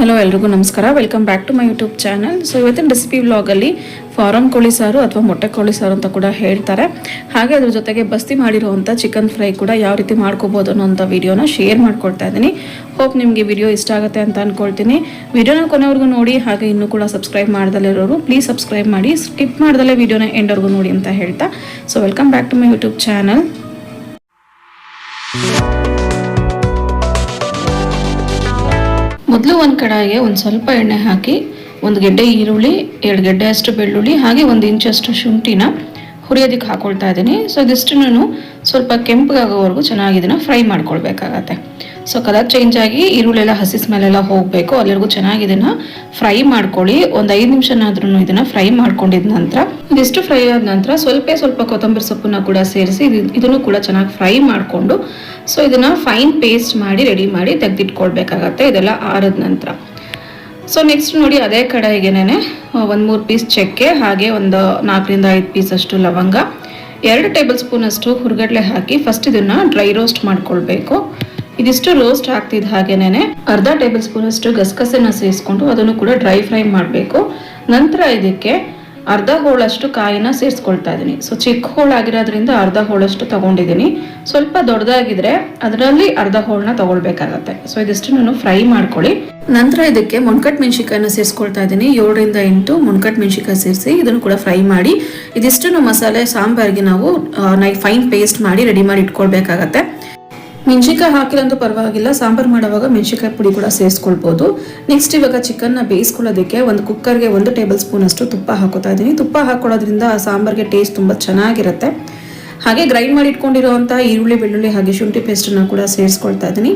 Hello, ಎಲ್ರಿಗೂ ನಮಸ್ಕಾರ. Welcome back to my YouTube channel so ಇವತ್ತಿನ ರೆಸಿಪಿ ವ್ಲಾಗಲ್ಲಿ ಫಾರಮ್ ಕೋಳಿ ಸಾರು ಅಥವಾ ಮೊಟ್ಟೆ ಕೋಳಿ ಸಾರು ಅಂತ ಕೂಡ ಹೇಳ್ತಾರೆ. ಹಾಗೆ ಅದ್ರ ಜೊತೆಗೆ ಬಸ್ತಿ ಮಾಡಿರುವಂಥ ಚಿಕನ್ ಫ್ರೈ ಕೂಡ ಯಾವ ರೀತಿ ಮಾಡ್ಕೋಬೋದು ಅನ್ನೋಂಥ ವಿಡಿಯೋನ ಶೇರ್ ಮಾಡ್ಕೊಳ್ತಾ ಇದ್ದೀನಿ. ಹೋಪ್ ನಿಮಗೆ ವಿಡಿಯೋ ಇಷ್ಟ ಆಗುತ್ತೆ ಅಂತ ಅಂದ್ಕೊಳ್ತೀನಿ ವಿಡಿಯೋನ ಕೊನೆವರೆಗೂ ನೋಡಿ, ಹಾಗೆ ಇನ್ನೂ ಕೂಡ ಸಬ್ಸ್ಕ್ರೈಬ್ ಮಾಡ್ದಲ್ಲಿರೋರು ಪ್ಲೀಸ್ ಸಬ್ಸ್ಕ್ರೈಬ್ ಮಾಡಿ ಸ್ಕಿಪ್ ಮಾಡ್ದಲ್ಲೇ ವಿಡಿಯೋನ ಎಂಡ್ವರೆಗೂ ನೋಡಿ ಅಂತ ಹೇಳ್ತಾ. So welcome back to my YouTube channel ಒಂದು ಕಡಾಯಿಗೆ ಒಂದು ಸ್ವಲ್ಪ ಎಣ್ಣೆ ಹಾಕಿ, ಒಂದು ಗೆಡ್ಡೆ ಈರುಳ್ಳಿ, ಎರಡು ಗೆಡ್ಡೆ ಅಷ್ಟು ಬೆಳ್ಳುಳ್ಳಿ, ಹಾಗೆ ಒಂದು ಇಂಚಷ್ಟು ಶುಂಠಿನ ಹುರಿಯೋದಕ್ಕೆ ಹಾಕೊಳ್ತಾ ಇದ್ದೀನಿ. ಸೊ ಇದಿಷ್ಟನ್ನು ಸ್ವಲ್ಪ ಕೆಂಪಗಾಗೋವರೆಗೂ ಚೆನ್ನಾಗಿ ಇದನ್ನು ಫ್ರೈ ಮಾಡ್ಕೊಳ್ಬೇಕಾಗತ್ತೆ. ಸೊ ಕಲರ್ ಚೇಂಜ್ ಆಗಿ ಈರುಳ್ಳೆಲ್ಲ ಹಸಿ ಸ್ಮೆಲ್ಲೆಲ್ಲ ಹೋಗಬೇಕು. ಅಲ್ಲಿವರೆಗೂ ಚೆನ್ನಾಗಿ ಇದನ್ನು ಫ್ರೈ ಮಾಡ್ಕೊಳ್ಳಿ. ಒಂದು ಐದು ನಿಮಿಷನಾದ್ರೂ ಇದನ್ನು ಫ್ರೈ ಮಾಡ್ಕೊಂಡಿದ ನಂತರ, ಇದಿಷ್ಟು ಫ್ರೈ ಆದ ನಂತರ ಸ್ವಲ್ಪ ಸ್ವಲ್ಪ ಕೊತ್ತಂಬರಿ ಸೊಪ್ಪನ್ನು ಕೂಡ ಸೇರಿಸಿ ಇದನ್ನು ಕೂಡ ಚೆನ್ನಾಗಿ ಫ್ರೈ ಮಾಡಿಕೊಂಡು ಸೊ ಇದನ್ನು ಫೈನ್ ಪೇಸ್ಟ್ ಮಾಡಿ ರೆಡಿ ಮಾಡಿ ತೆಗೆದಿಟ್ಕೊಳ್ಬೇಕಾಗತ್ತೆ. ಇದೆಲ್ಲ ಆರಿದ ನಂತರ. ಸೊ ನೆಕ್ಸ್ಟ್ ನೋಡಿ ಅದೇ ಕಡಾಯಿಗೆನೇ ಒಂದು ಮೂರು ಪೀಸ್ ಚಕ್ಕೆ, ಹಾಗೆ ಒಂದು ನಾಲ್ಕರಿಂದ ಐದು ಪೀಸ್ ಅಷ್ಟು ಲವಂಗ. ಎರಡು ಟೇಬಲ್ ಸ್ಪೂನ್ ಅಷ್ಟು ಹುರ್ಗಡ್ಲೆ ಹಾಕಿ ಫಸ್ಟ್ ಇದನ್ನ ಡ್ರೈ ರೋಸ್ಟ್ ಮಾಡ್ಕೊಳ್ಬೇಕು. ಇದಿಷ್ಟು ರೋಸ್ಟ್ ಆಗ್ತಿದ್ದ ಹಾಗೇನೆ ಅರ್ಧ ಟೇಬಲ್ ಸ್ಪೂನ್ ಅಷ್ಟು ಗಸಗಸೆನ ಸೇರಿಸ್ಕೊಂಡು ಅದನ್ನು ಕೂಡ ಡ್ರೈ ಫ್ರೈ ಮಾಡಬೇಕು. ನಂತರ ಇದಕ್ಕೆ ಅರ್ಧ ಹೋಳಷ್ಟು ಕಾಯಿನ ಸೇರಿಸ್ಕೊಳ್ತಾ ಇದ್ದೀನಿ. ಸೊ ಚಿಕ್ಕ ಹೋಳಾಗಿರೋದ್ರಿಂದ ಅರ್ಧ ಹೋಳಷ್ಟು ತಗೊಂಡಿದ್ದೀನಿ. ಸ್ವಲ್ಪ ದೊಡ್ಡದಾಗಿದ್ರೆ ಅದರಲ್ಲಿ ಅರ್ಧ ಹೋಳನ್ನ ತಗೊಳ್ಬೇಕಾಗತ್ತೆ. ಸೊ ಇದಿಷ್ಟು ನಾನು ಫ್ರೈ ಮಾಡ್ಕೊಳ್ಳಿ. ನಂತರ ಇದಕ್ಕೆ ಮುಣ್ಕಟ್ ಮೆಣಸಿಕಾಯಿನ ಸೇರಿಸ್ಕೊಳ್ತಾ ಇದ್ದೀನಿ. ಏಳರಿಂದ ಎಂಟು ಮುಣ್ಕಟ್ ಮೆಣಸಿಕಾಯಿ ಸೇರಿಸಿ ಇದನ್ನು ಕೂಡ ಫ್ರೈ ಮಾಡಿ. ಇದಿಷ್ಟು ಮಸಾಲೆ, ಸಾಂಬಾರ್ಗೆ ನಾವು ನೈ ಫೈನ್ ಪೇಸ್ಟ್ ಮಾಡಿ ರೆಡಿ ಮಾಡಿ ಇಟ್ಕೊಳ್ಬೇಕಾಗತ್ತೆ. ಮೆಣಸಿನ್ಕಾಯಿ ಹಾಕಿಲ್ಲಂತೂ ಪರವಾಗಿಲ್ಲ, ಸಾಂಬಾರು ಮಾಡುವಾಗ ಮೆಣಸಿನ್ಕಾಯಿ ಪುಡಿ ಕೂಡ ಸೇರಿಸ್ಕೊಳ್ಬೋದು. ನೆಕ್ಸ್ಟ್ ಇವಾಗ ಚಿಕನ್ನ ಬೇಯಿಸ್ಕೊಳ್ಳೋದಕ್ಕೆ ಒಂದು ಕುಕ್ಕರ್ಗೆ ಒಂದು ಟೇಬಲ್ ಸ್ಪೂನ್ ಅಷ್ಟು ತುಪ್ಪ ಹಾಕೋತಾ ಇದ್ದೀನಿ. ತುಪ್ಪ ಹಾಕೊಳ್ಳೋದ್ರಿಂದ ಆ ಸಾಂಬಾರ್ಗೆ ಟೇಸ್ಟ್ ತುಂಬ ಚೆನ್ನಾಗಿರುತ್ತೆ. ಹಾಗೆ ಗ್ರೈಂಡ್ ಮಾಡಿ ಇಟ್ಕೊಂಡಿರುವಂಥ ಈರುಳ್ಳಿ, ಬೆಳ್ಳುಳ್ಳಿ ಹಾಗೆ ಶುಂಠಿ ಪೇಸ್ಟನ್ನು ಕೂಡ ಸೇರಿಸ್ಕೊಳ್ತಾ ಇದ್ದೀನಿ.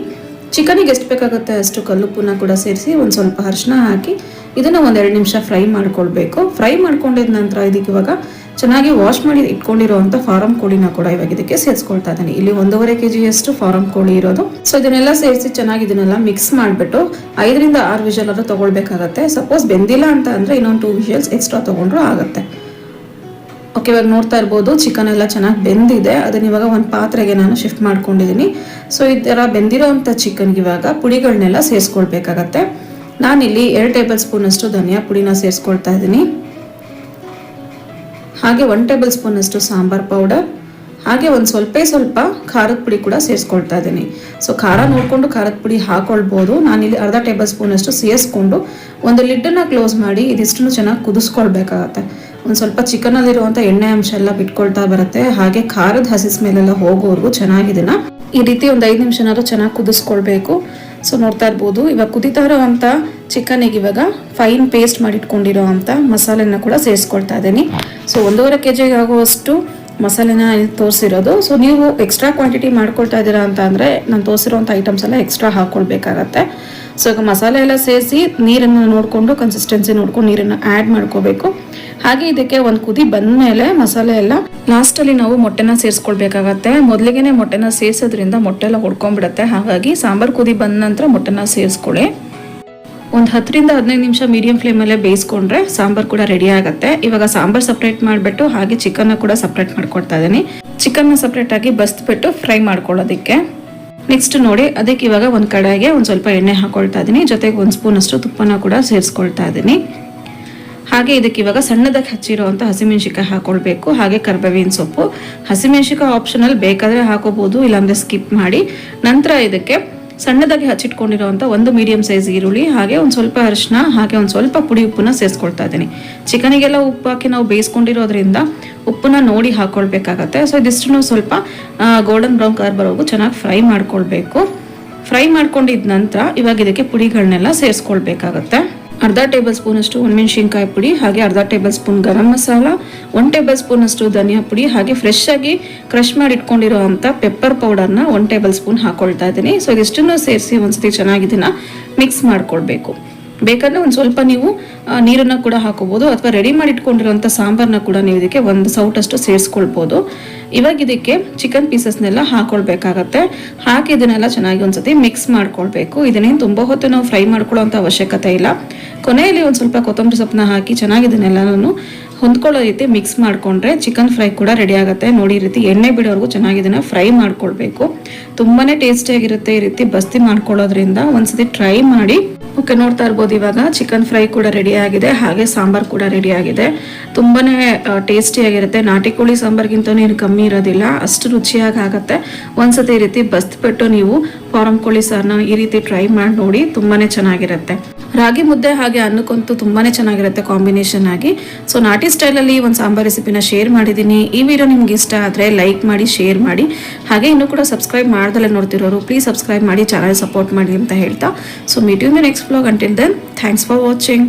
ಚಿಕನಿಗೆ ಎಷ್ಟು ಬೇಕಾಗುತ್ತೆ ಅಷ್ಟು ಕಲ್ಲುಪ್ಪನ್ನ ಕೂಡ ಸೇರಿಸಿ ಒಂದು ಸ್ವಲ್ಪ ಅರಿಶಿನ ಹಾಕಿ ಇದನ್ನು ಒಂದೆರಡು ನಿಮಿಷ ಫ್ರೈ ಮಾಡ್ಕೊಳ್ಬೇಕು. ಫ್ರೈ ಮಾಡ್ಕೊಂಡಿದ ನಂತರ ಇದಕ್ಕೆ ಇವಾಗ ಚೆನ್ನಾಗಿ ವಾಶ್ ಮಾಡಿ ಇಟ್ಕೊಂಡಿರುವಂಥ ಫಾರಂ ಕೋಳಿನ ಕೂಡ ಇವಾಗ ಇದಕ್ಕೆ ಸೇರಿಸ್ಕೊಳ್ತಾ ಇದ್ದೀನಿ. ಇಲ್ಲಿ ಒಂದೂವರೆ ಕೆ ಜಿಯಷ್ಟು ಫಾರಂ ಕೋಳಿ ಇರೋದು. ಸೊ ಇದನ್ನೆಲ್ಲ ಸೇರಿಸಿ ಚೆನ್ನಾಗಿ ಇದನ್ನೆಲ್ಲ ಮಿಕ್ಸ್ ಮಾಡಿಬಿಟ್ಟು ಐದರಿಂದ ಆರು ವಿಷಲ್ ಆದರೂ ತೊಗೊಳ್ಬೇಕಾಗತ್ತೆ. ಸಪೋಸ್ ಬೆಂದಿಲ್ಲ ಅಂತ ಅಂದರೆ ಇನ್ನೊಂದು ಟೂ ವಿಷಲ್ಸ್ ಎಕ್ಸ್ಟ್ರಾ ತೊಗೊಂಡ್ರೂ ಆಗುತ್ತೆ. ಓಕೆ ಇವಾಗ ನೋಡ್ತಾ ಇರ್ಬೋದು, ಚಿಕನ್ ಎಲ್ಲ ಚೆನ್ನಾಗಿ ಬೆಂದಿದೆ. ಅದನ್ನ ಇವಾಗ ಒಂದು ಪಾತ್ರೆಗೆ ನಾನು ಶಿಫ್ಟ್ ಮಾಡ್ಕೊಂಡಿದ್ದೀನಿ ಸೊ ಈ ಥರ ಬೆಂದಿರೋ ಅಂಥ ಚಿಕನ್ಗೆ ಇವಾಗ ಪುಡಿಗಳನ್ನೆಲ್ಲ ಸೇರಿಸ್ಕೊಳ್ಬೇಕಾಗತ್ತೆ. ನಾನಿಲ್ಲಿ ಎರಡು ಟೇಬಲ್ ಸ್ಪೂನ್ ಅಷ್ಟು ಧನಿಯಾ ಪುಡಿನ ಸೇರಿಸ್ಕೊಳ್ತಾ ಇದ್ದೀನಿ. ಹಾಗೆ ಒನ್ ಟೇಬಲ್ ಸ್ಪೂನ್ ಅಷ್ಟು ಸಾಂಬಾರ್ ಪೌಡರ್. ಹಾಗೆ ಒಂದು ಸ್ವಲ್ಪ ಸ್ವಲ್ಪ ಖಾರದ ಪುಡಿ ಕೂಡ ಸೇರಿಸ್ಕೊಳ್ತಾ ಇದ್ದೀನಿ. ಸೊ ಖಾರ ನೋಡಿಕೊಂಡು ಖಾರದ ಪುಡಿ ಹಾಕೊಳ್ಬೋದು. ನಾನಿಲ್ಲಿ ಅರ್ಧ ಟೇಬಲ್ ಸ್ಪೂನ್ ಅಷ್ಟು ಸೇರಿಸ್ಕೊಂಡು ಒಂದು ಲಿಡ್ಡನ್ನು ಕ್ಲೋಸ್ ಮಾಡಿ ಇದಿಷ್ಟು ಚೆನ್ನಾಗಿ ಕುದಿಸ್ಕೊಳ್ಬೇಕಾಗತ್ತೆ. ಒಂದು ಸ್ವಲ್ಪ ಚಿಕನಲ್ಲಿರುವಂಥ ಎಣ್ಣೆ ಅಂಶ ಎಲ್ಲ ಬಿಟ್ಕೊಳ್ತಾ ಬರುತ್ತೆ. ಹಾಗೆ ಖಾರದ ಹಸಿ ಮೇಲೆಲ್ಲ ಹೋಗೋವರೆಗೂ ಚೆನ್ನಾಗಿದೆನ ಈ ರೀತಿ ಒಂದು ಐದು ನಿಮಿಷನಾದ್ರೂ ಚೆನ್ನಾಗಿ ಕುದಿಸ್ಕೊಳ್ಬೇಕು. ಸೊ ನೋಡ್ತಾ ಇರ್ಬೋದು. ಇವಾಗ ಕುದಿತಾ ಇರೋವಂಥ ಚಿಕನಿಗೆ ಇವಾಗ ಫೈನ್ ಪೇಸ್ಟ್ ಮಾಡಿಟ್ಕೊಂಡಿರೋ ಅಂಥ ಮಸಾಲೆನ ಕೂಡ ಸೇರಿಸ್ಕೊಳ್ತಾ ಇದ್ದೀನಿ. ಸೊ ಒಂದೂವರೆ ಕೆ ಜಿಗೆ ಆಗುವಷ್ಟು ಮಸಾಲೆನ ತೋರಿಸಿರೋದು. ಸೊ ನೀವು ಎಕ್ಸ್ಟ್ರಾ ಕ್ವಾಂಟಿಟಿ ಮಾಡ್ಕೊಳ್ತಾ ಇದ್ದೀರಾ ಅಂತ ಅಂದರೆ ನಾನು ತೋರಿಸಿರೋಂಥ ಐಟಮ್ಸ್ ಎಲ್ಲ ಎಕ್ಸ್ಟ್ರಾ ಹಾಕ್ಕೊಳ್ಬೇಕಾಗತ್ತೆ ಸೊ ಈಗ ಮಸಾಲೆ ಎಲ್ಲ ಸೇರಿಸಿ ನೀರನ್ನು ನೋಡಿಕೊಂಡು ಕನ್ಸಿಸ್ಟೆನ್ಸಿ ನೋಡ್ಕೊಂಡು ನೀರನ್ನು ಆ್ಯಡ್ ಮಾಡ್ಕೋಬೇಕು. ಹಾಗೆ ಇದಕ್ಕೆ ಒಂದು ಕುದಿ ಬಂದಮೇಲೆ ಮಸಾಲೆ ಎಲ್ಲ ಲಾಸ್ಟಲ್ಲಿ ನಾವು ಮೊಟ್ಟೆನ ಸೇರಿಸ್ಕೊಳ್ಬೇಕಾಗತ್ತೆ. ಮೊದಲಿಗೆ ಮೊಟ್ಟೆನ ಸೇರಿಸೋದ್ರಿಂದ ಮೊಟ್ಟೆ ಎಲ್ಲ ಹೊಡ್ಕೊಂಡ್ಬಿಡುತ್ತೆ ಹಾಗಾಗಿ ಸಾಂಬಾರು ಕುದಿ ಬಂದ ನಂತರ ಮೊಟ್ಟೆನ ಸೇರಿಸ್ಕೊಳ್ಳಿ. ಒಂದು ಹತ್ತರಿಂದ ಹದಿನೈದು ನಿಮಿಷ ಮೀಡಿಯಂ ಫ್ಲೇಮಲ್ಲೇ ಬೇಯಿಸ್ಕೊಂಡ್ರೆ ಸಾಂಬಾರು ಕೂಡ ರೆಡಿ ಆಗುತ್ತೆ. ಇವಾಗ ಸಾಂಬಾರು ಸಪ್ರೇಟ್ ಮಾಡಿಬಿಟ್ಟು ಹಾಗೆ ಚಿಕನ್ನ ಕೂಡ ಸಪ್ರೇಟ್ ಮಾಡ್ಕೊಡ್ತಾ ಇದ್ದೀನಿ. ಚಿಕನ್ನ ಸಪ್ರೇಟಾಗಿ ಬಸ್ಬಿಟ್ಟು ಫ್ರೈ ಮಾಡ್ಕೊಳ್ಳೋದಕ್ಕೆ. ನೆಕ್ಸ್ಟ್ ನೋಡಿ, ಅದಕ್ಕೆ ಇವಾಗ ಒಂದು ಕಡೆಗೆ ಒಂದು ಸ್ವಲ್ಪ ಎಣ್ಣೆ ಹಾಕೊಳ್ತಾ ಇದ್ದೀನಿ. ಜೊತೆಗೆ ಒಂದು ಸ್ಪೂನ್ ಅಷ್ಟು ತುಪ್ಪನ ಕೂಡ ಸೇರಿಸ್ಕೊಳ್ತಾ ಇದ್ದೀನಿ. ಹಾಗೆ ಇದಕ್ಕೆ ಇವಾಗ ಸಣ್ಣದಾಗಿ ಹಚ್ಚಿರುವಂಥ ಹಸಿಮೆಣ್ಸಿಕಾಯಿ ಹಾಕೊಳ್ಬೇಕು. ಹಾಗೆ ಕರ್ಬೇವಿನ ಸೊಪ್ಪು. ಹಸಿಮೆಣ್ಸಿಕಾಯಿ ಆಪ್ಷನಲ್ಲಿ ಬೇಕಾದರೆ ಹಾಕೋಬೋದು, ಇಲ್ಲಾಂದರೆ ಸ್ಕಿಪ್ ಮಾಡಿ. ನಂತರ ಇದಕ್ಕೆ ಸಣ್ಣದಾಗಿ ಹಚ್ಚಿಟ್ಕೊಂಡಿರುವಂಥ ಒಂದು ಮೀಡಿಯಂ ಸೈಜ್ ಈರುಳ್ಳಿ, ಹಾಗೆ ಒಂದು ಸ್ವಲ್ಪ ಅರಿಶಿನ ಹಾಗೆ ಒಂದು ಸ್ವಲ್ಪ ಪುಡಿ ಉಪ್ಪನ್ನ ಸೇರಿಸ್ಕೊಳ್ತಾ ಇದ್ದೀನಿ. ಚಿಕನಿಗೆಲ್ಲ ಉಪ್ಪು ಹಾಕಿ ನಾವು ಬೇಯಿಸ್ಕೊಂಡಿರೋದ್ರಿಂದ ಉಪ್ಪನ್ನ ನೋಡಿ ಹಾಕೊಳ್ಬೇಕಾಗತ್ತೆ. ಸೊ ಇದಿಷ್ಟು ಸ್ವಲ್ಪ ಗೋಲ್ಡನ್ ಬ್ರೌನ್ ಕಲರ್ ಬರೋವರೆಗೂ ಚೆನ್ನಾಗಿ ಫ್ರೈ ಮಾಡ್ಕೊಳ್ಬೇಕು. ಫ್ರೈ ಮಾಡ್ಕೊಂಡಿದ ನಂತರ ಇವಾಗ ಇದಕ್ಕೆ ಪುಡಿಗಳನ್ನೆಲ್ಲ ಸೇರಿಸ್ಕೊಳ್ಬೇಕಾಗತ್ತೆ. ಅರ್ಧ ಟೇಬಲ್ ಸ್ಪೂನ್ ಅಷ್ಟು ಒಣಮೆಣಸಿನ್ಕಾಯಿ ಪುಡಿ, ಹಾಗೆ ಅರ್ಧ table spoon garam masala one table spoon ಅಷ್ಟು ಧನಿಯಾ ಪುಡಿ, ಹಾಗೆ ಫ್ರೆಶ್ ಆಗಿ ಕ್ರಶ್ ಮಾಡಿ ಇಟ್ಕೊಂಡಿರುವಂಥ ಪೆಪ್ಪರ್ ಪೌಡರ್ನ ಒನ್ ಟೇಬಲ್ ಸ್ಪೂನ್ ಹಾಕೊಳ್ತಾ ಇದ್ದೀನಿ. ಸೊ ಇದೆಷ್ಟನ್ನು ಸೇರಿಸಿ ಒಂದ್ಸತಿ ಚೆನ್ನಾಗಿ ಇದನ್ನ ಮಿಕ್ಸ್ ಮಾಡ್ಕೊಳ್ಬೇಕು. ಬೇಕಾದ್ರೆ ಒಂದು ಸ್ವಲ್ಪ ನೀವು ನೀರನ್ನು ಕೂಡ ಹಾಕೋಬಹುದು ಅಥವಾ ರೆಡಿ ಮಾಡಿ ಇಟ್ಕೊಂಡಿರುವಂಥ ಸಾಂಬಾರನ್ನ ಕೂಡ ನೀವು ಇದಕ್ಕೆ ಒಂದು ಸೌಟಷ್ಟು ಸೇರಿಸ್ಕೊಳ್ಬೋದು. ಇವಾಗ ಇದಕ್ಕೆ ಚಿಕನ್ ಪೀಸಸ್ನೆಲ್ಲ ಹಾಕೊಳ್ಬೇಕಾಗತ್ತೆ. ಹಾಕಿ ಇದನ್ನೆಲ್ಲ ಚೆನ್ನಾಗಿ ಒಂದ್ಸತಿ ಮಿಕ್ಸ್ ಮಾಡ್ಕೊಳ್ಬೇಕು. ಇದನ್ನೇನು ತುಂಬ ಹೊತ್ತು ನಾವು ಫ್ರೈ ಮಾಡ್ಕೊಳ್ಳೋ ಅವಶ್ಯಕತೆ ಇಲ್ಲ. ಕೊನೆಯಲ್ಲಿ ಒಂದು ಸ್ವಲ್ಪ ಕೊತ್ತಂಬರಿ ಸೊಪ್ಪನ್ನ ಹಾಕಿ ಚೆನ್ನಾಗಿ ಇದನ್ನೆಲ್ಲನೂ ಹೊಂದ್ಕೊಳ್ಳೋ ರೀತಿ ಮಿಕ್ಸ್ ಮಾಡಿಕೊಂಡ್ರೆ ಚಿಕನ್ ಫ್ರೈ ಕೂಡ ರೆಡಿ ಆಗುತ್ತೆ. ನೋಡಿ ರೀತಿ ಎಣ್ಣೆ ಬಿಡೋವರೆಗೂ ಚೆನ್ನಾಗಿ ಇದನ್ನು ಫ್ರೈ ಮಾಡ್ಕೊಳ್ಬೇಕು. ತುಂಬಾ ಟೇಸ್ಟಿಯಾಗಿರುತ್ತೆ ಈ ರೀತಿ ಬಸ್ತಿ ಮಾಡ್ಕೊಳ್ಳೋದ್ರಿಂದ. ಒಂದ್ಸತಿ ಟ್ರೈ ಮಾಡಿ. ಓಕೆ ನೋಡ್ತಾ ಇರ್ಬೋದು ಇವಾಗ ಚಿಕನ್ ಫ್ರೈ ಕೂಡ ರೆಡಿ ಆಗಿದೆ. ಹಾಗೆ ಸಾಂಬಾರ್ ಕೂಡ ರೆಡಿ ಆಗಿದೆ. ತುಂಬಾ ಟೇಸ್ಟಿಯಾಗಿರುತ್ತೆ ನಾಟಿ ಕೋಳಿ ಸಾಂಬಾರ್ಗಿಂತ ಏನು ಕಮ್ಮಿ ಇರೋದಿಲ್ಲ. ಅಷ್ಟು ರುಚಿಯಾಗಿ ಆಗುತ್ತೆ. ಒಂದ್ಸತಿ ಈ ರೀತಿ ಬಸ್ತ್ಬಿಟ್ಟು ನೀವು ಫಾರಂ ಕೋಳಿ ಸಾರನ್ನ ಈ ರೀತಿ ಟ್ರೈ ಮಾಡಿ ನೋಡಿ ತುಂಬಾನೇ ಚೆನ್ನಾಗಿರುತ್ತೆ. ರಾಗಿ ಮುದ್ದೆ ಹಾಗೆ ಅನ್ನಕ್ಕಂತೂ ತುಂಬಾನೇ ಚೆನ್ನಾಗಿರುತ್ತೆ ಕಾಂಬಿನೇಷನ್ ಆಗಿ. ಸೊ ನಾಟಿ ಸ್ಟೈಲಲ್ಲಿ ಒಂದು ಸಾಂಬಾರ್ ರೆಸಿಪಿನ ಶೇರ್ ಮಾಡಿದ್ದೀನಿ ಈ ವಿಡಿಯೋ ನಿಮ್ಗೆ ಇಷ್ಟ ಆದರೆ ಲೈಕ್ ಮಾಡಿ ಶೇರ್ ಮಾಡಿ. ಹಾಗೆ ಇನ್ನೂ ಕೂಡ ಸಬ್ಸ್ಕ್ರೈಬ್ ಮಾಡ್ದಲ್ಲೇ ನೋಡ್ತಿರೋರು ಪ್ಲೀಸ್ ಸಬ್ಸ್ಕ್ರೈಬ್ ಮಾಡಿ ಚಾನಲ್ ಸಪೋರ್ಟ್ ಮಾಡಿ ಅಂತ ಹೇಳ್ತಾ. So meet you the next blog until then thanks for watching